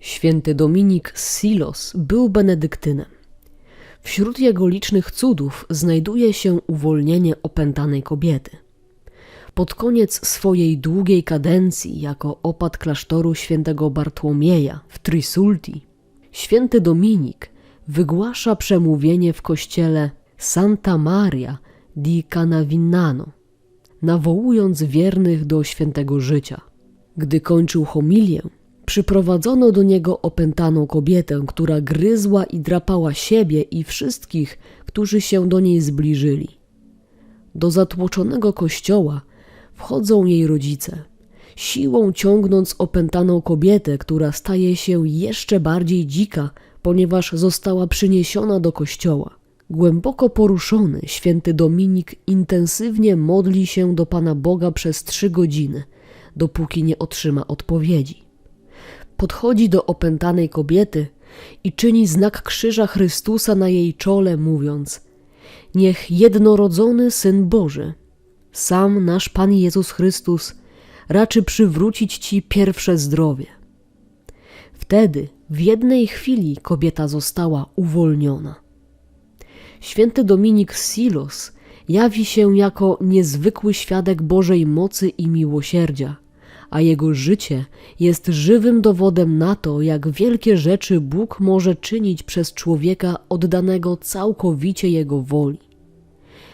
Święty Dominik z Silos był benedyktynem. Wśród jego licznych cudów znajduje się uwolnienie opętanej kobiety. Pod koniec swojej długiej kadencji jako opat klasztoru świętego Bartłomieja w Trisulti, święty Dominik wygłasza przemówienie w kościele Santa Maria di Canavinnano, nawołując wiernych do świętego życia. Gdy kończył homilię, przyprowadzono do niego opętaną kobietę, która gryzła i drapała siebie i wszystkich, którzy się do niej zbliżyli. Do zatłoczonego kościoła wchodzą jej rodzice, siłą ciągnąc opętaną kobietę, która staje się jeszcze bardziej dzika, ponieważ została przyniesiona do kościoła. Głęboko poruszony, święty Dominik intensywnie modli się do Pana Boga przez trzy godziny, dopóki nie otrzyma odpowiedzi. Podchodzi do opętanej kobiety i czyni znak krzyża Chrystusa na jej czole, mówiąc: Niech jednorodzony Syn Boży, sam nasz Pan Jezus Chrystus, raczy przywrócić ci pierwsze zdrowie. Wtedy w jednej chwili kobieta została uwolniona. Święty Dominik Silos jawi się jako niezwykły świadek Bożej mocy i miłosierdzia, a jego życie jest żywym dowodem na to, jak wielkie rzeczy Bóg może czynić przez człowieka oddanego całkowicie jego woli.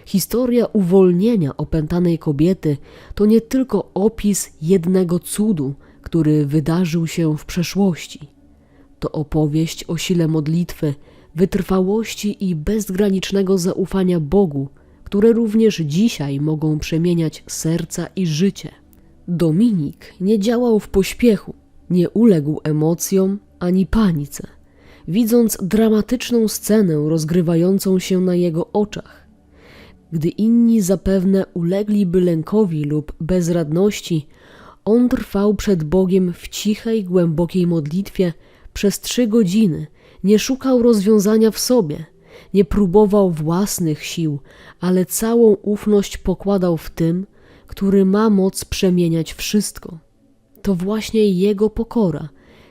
Historia uwolnienia opętanej kobiety to nie tylko opis jednego cudu, który wydarzył się w przeszłości. To opowieść o sile modlitwy, wytrwałości i bezgranicznego zaufania Bogu, które również dzisiaj mogą przemieniać serca i życie. Dominik nie działał w pośpiechu, nie uległ emocjom ani panice, widząc dramatyczną scenę rozgrywającą się na jego oczach. Gdy inni zapewne ulegliby lękowi lub bezradności, on trwał przed Bogiem w cichej, głębokiej modlitwie przez trzy godziny, nie szukał rozwiązania w sobie, nie próbował własnych sił, ale całą ufność pokładał w tym, który ma moc przemieniać wszystko. To właśnie jego pokora,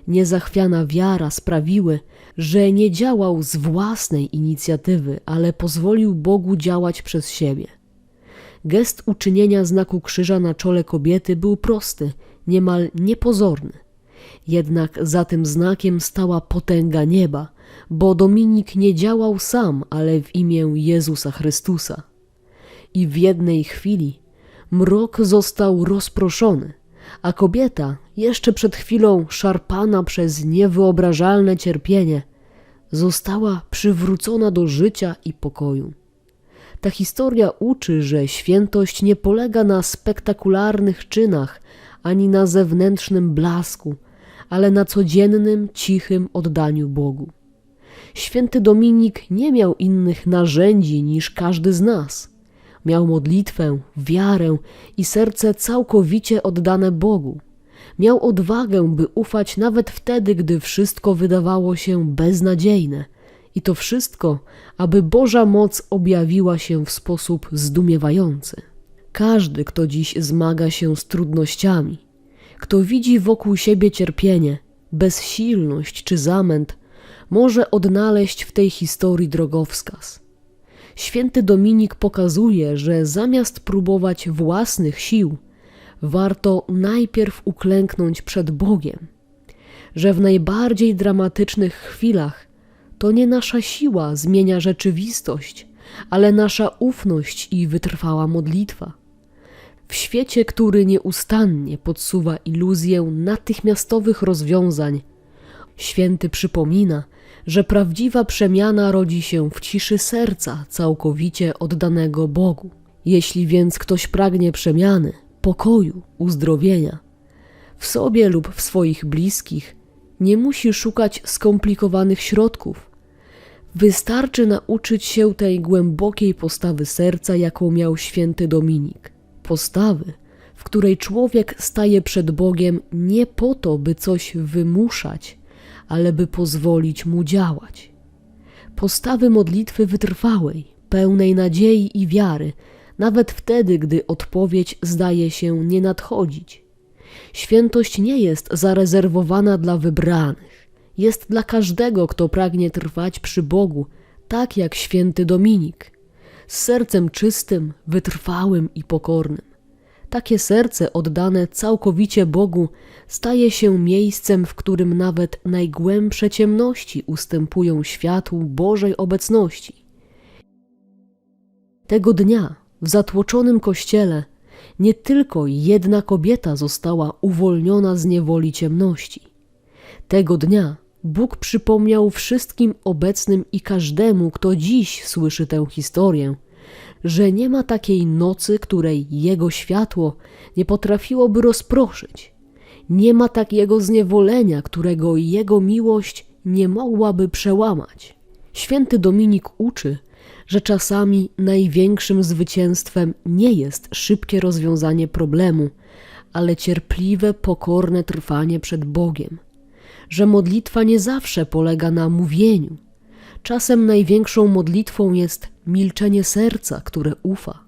niezachwiana wiara sprawiły, że nie działał z własnej inicjatywy, ale pozwolił Bogu działać przez siebie. Gest uczynienia znaku krzyża na czole kobiety był prosty, niemal niepozorny. Jednak za tym znakiem stała potęga nieba, bo Dominik nie działał sam, ale w imię Jezusa Chrystusa. I w jednej chwili mrok został rozproszony, a kobieta, jeszcze przed chwilą szarpana przez niewyobrażalne cierpienie, została przywrócona do życia i pokoju. Ta historia uczy, że świętość nie polega na spektakularnych czynach ani na zewnętrznym blasku, ale na codziennym, cichym oddaniu Bogu. Święty Dominik nie miał innych narzędzi niż każdy z nas. Miał modlitwę, wiarę i serce całkowicie oddane Bogu. Miał odwagę, by ufać nawet wtedy, gdy wszystko wydawało się beznadziejne. I to wszystko, aby Boża moc objawiła się w sposób zdumiewający. Każdy, kto dziś zmaga się z trudnościami, kto widzi wokół siebie cierpienie, bezsilność czy zamęt, może odnaleźć w tej historii drogowskaz. Święty Dominik pokazuje, że zamiast próbować własnych sił, warto najpierw uklęknąć przed Bogiem, że w najbardziej dramatycznych chwilach to nie nasza siła zmienia rzeczywistość, ale nasza ufność i wytrwała modlitwa. W świecie, który nieustannie podsuwa iluzję natychmiastowych rozwiązań, święty przypomina, że prawdziwa przemiana rodzi się w ciszy serca całkowicie oddanego Bogu. Jeśli więc ktoś pragnie przemiany, pokoju, uzdrowienia, w sobie lub w swoich bliskich, nie musi szukać skomplikowanych środków. Wystarczy nauczyć się tej głębokiej postawy serca, jaką miał święty Dominik. Postawy, w której człowiek staje przed Bogiem nie po to, by coś wymuszać, ale by pozwolić mu działać. Postawy modlitwy wytrwałej, pełnej nadziei i wiary, nawet wtedy, gdy odpowiedź zdaje się nie nadchodzić. Świętość nie jest zarezerwowana dla wybranych, jest dla każdego, kto pragnie trwać przy Bogu, tak jak święty Dominik, z sercem czystym, wytrwałym i pokornym. Takie serce oddane całkowicie Bogu staje się miejscem, w którym nawet najgłębsze ciemności ustępują światłu Bożej obecności. Tego dnia w zatłoczonym kościele nie tylko jedna kobieta została uwolniona z niewoli ciemności. Tego dnia Bóg przypomniał wszystkim obecnym i każdemu, kto dziś słyszy tę historię, że nie ma takiej nocy, której Jego światło nie potrafiłoby rozproszyć. Nie ma takiego zniewolenia, którego Jego miłość nie mogłaby przełamać. Święty Dominik uczy, że czasami największym zwycięstwem nie jest szybkie rozwiązanie problemu, ale cierpliwe, pokorne trwanie przed Bogiem. Że modlitwa nie zawsze polega na mówieniu. Czasem największą modlitwą jest milczenie serca, które ufa.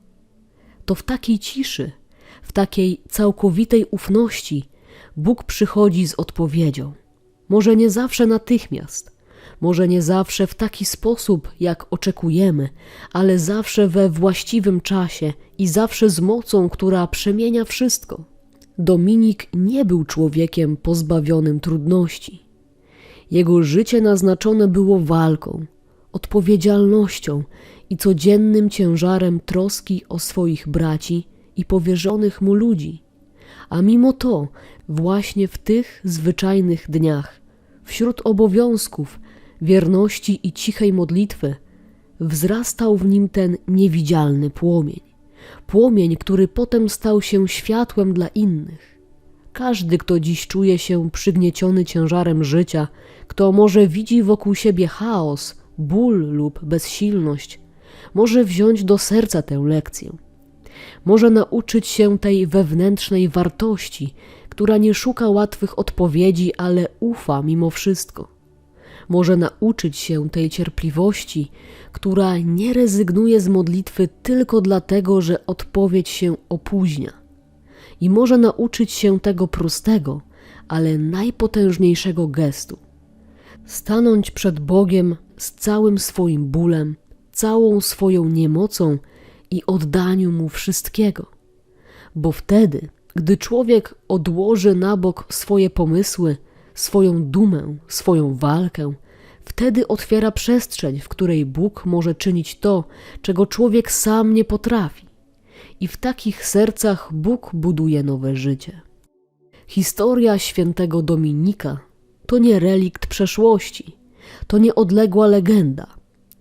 To w takiej ciszy, w takiej całkowitej ufności Bóg przychodzi z odpowiedzią. Może nie zawsze natychmiast, może nie zawsze w taki sposób, jak oczekujemy, ale zawsze we właściwym czasie i zawsze z mocą, która przemienia wszystko. Dominik nie był człowiekiem pozbawionym trudności. Jego życie naznaczone było walką, odpowiedzialnością i codziennym ciężarem troski o swoich braci i powierzonych mu ludzi. A mimo to, właśnie w tych zwyczajnych dniach, wśród obowiązków, wierności i cichej modlitwy, wzrastał w nim ten niewidzialny płomień. Płomień, który potem stał się światłem dla innych. Każdy, kto dziś czuje się przygnieciony ciężarem życia, kto może widzi wokół siebie chaos, ból lub bezsilność, może wziąć do serca tę lekcję. Może nauczyć się tej wewnętrznej wartości, która nie szuka łatwych odpowiedzi, ale ufa mimo wszystko. Może nauczyć się tej cierpliwości, która nie rezygnuje z modlitwy tylko dlatego, że odpowiedź się opóźnia. I może nauczyć się tego prostego, ale najpotężniejszego gestu stanąć przed Bogiem z całym swoim bólem, całą swoją niemocą i oddaniu mu wszystkiego. Bo wtedy, gdy człowiek odłoży na bok swoje pomysły, swoją dumę, swoją walkę, wtedy otwiera przestrzeń, w której Bóg może czynić to, czego człowiek sam nie potrafi. I w takich sercach Bóg buduje nowe życie. Historia świętego Dominika to nie relikt przeszłości, to nie odległa legenda,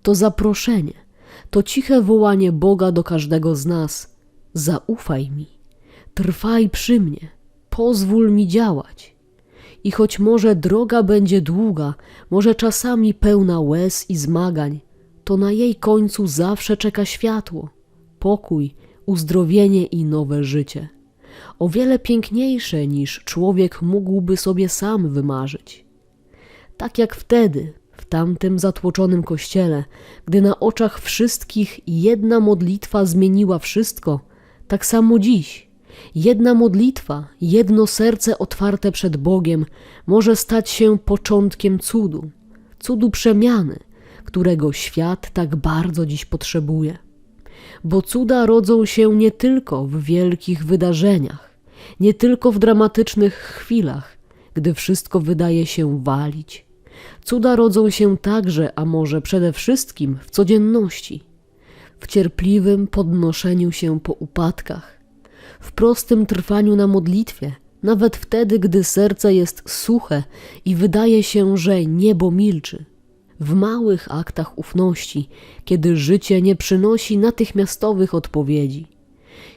to zaproszenie, to ciche wołanie Boga do każdego z nas: Zaufaj mi, trwaj przy mnie, pozwól mi działać. I choć może droga będzie długa, może czasami pełna łez i zmagań, to na jej końcu zawsze czeka światło, pokój, uzdrowienie i nowe życie. O wiele piękniejsze niż człowiek mógłby sobie sam wymarzyć. Tak jak wtedy, w tamtym zatłoczonym kościele, gdy na oczach wszystkich jedna modlitwa zmieniła wszystko, tak samo dziś. Jedna modlitwa, jedno serce otwarte przed Bogiem może stać się początkiem cudu, cudu przemiany, którego świat tak bardzo dziś potrzebuje. Bo cuda rodzą się nie tylko w wielkich wydarzeniach, nie tylko w dramatycznych chwilach, gdy wszystko wydaje się walić, Cuda rodzą się także, a może przede wszystkim w codzienności, w cierpliwym podnoszeniu się po upadkach, w prostym trwaniu na modlitwie, nawet wtedy, gdy serce jest suche i wydaje się, że niebo milczy, w małych aktach ufności, kiedy życie nie przynosi natychmiastowych odpowiedzi.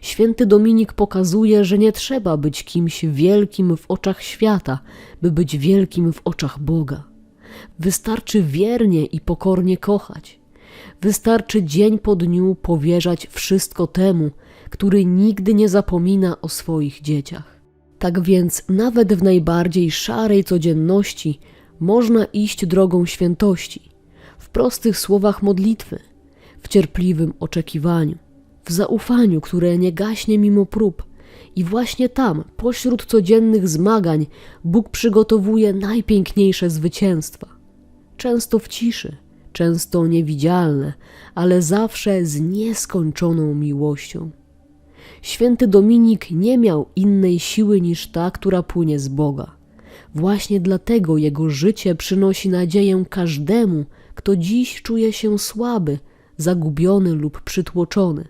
Święty Dominik pokazuje, że nie trzeba być kimś wielkim w oczach świata, by być wielkim w oczach Boga. Wystarczy wiernie i pokornie kochać. Wystarczy dzień po dniu powierzać wszystko temu, który nigdy nie zapomina o swoich dzieciach. Tak więc, nawet w najbardziej szarej codzienności można iść drogą świętości, w prostych słowach modlitwy, w cierpliwym oczekiwaniu, w zaufaniu, które nie gaśnie mimo prób, I właśnie tam, pośród codziennych zmagań, Bóg przygotowuje najpiękniejsze zwycięstwa. Często w ciszy, często niewidzialne, ale zawsze z nieskończoną miłością. Święty Dominik nie miał innej siły niż ta, która płynie z Boga. Właśnie dlatego jego życie przynosi nadzieję każdemu, kto dziś czuje się słaby, zagubiony lub przytłoczony.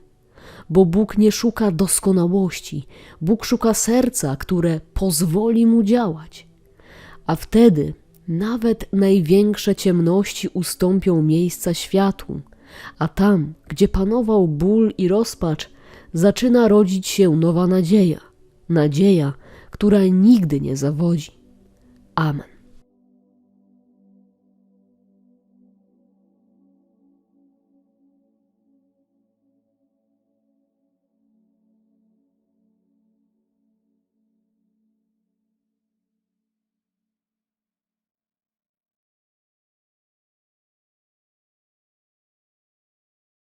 Bo Bóg nie szuka doskonałości, Bóg szuka serca, które pozwoli mu działać. A wtedy nawet największe ciemności ustąpią miejsca światłu, a tam, gdzie panował ból i rozpacz, zaczyna rodzić się nowa nadzieja nadzieja, która nigdy nie zawodzi. Āmen!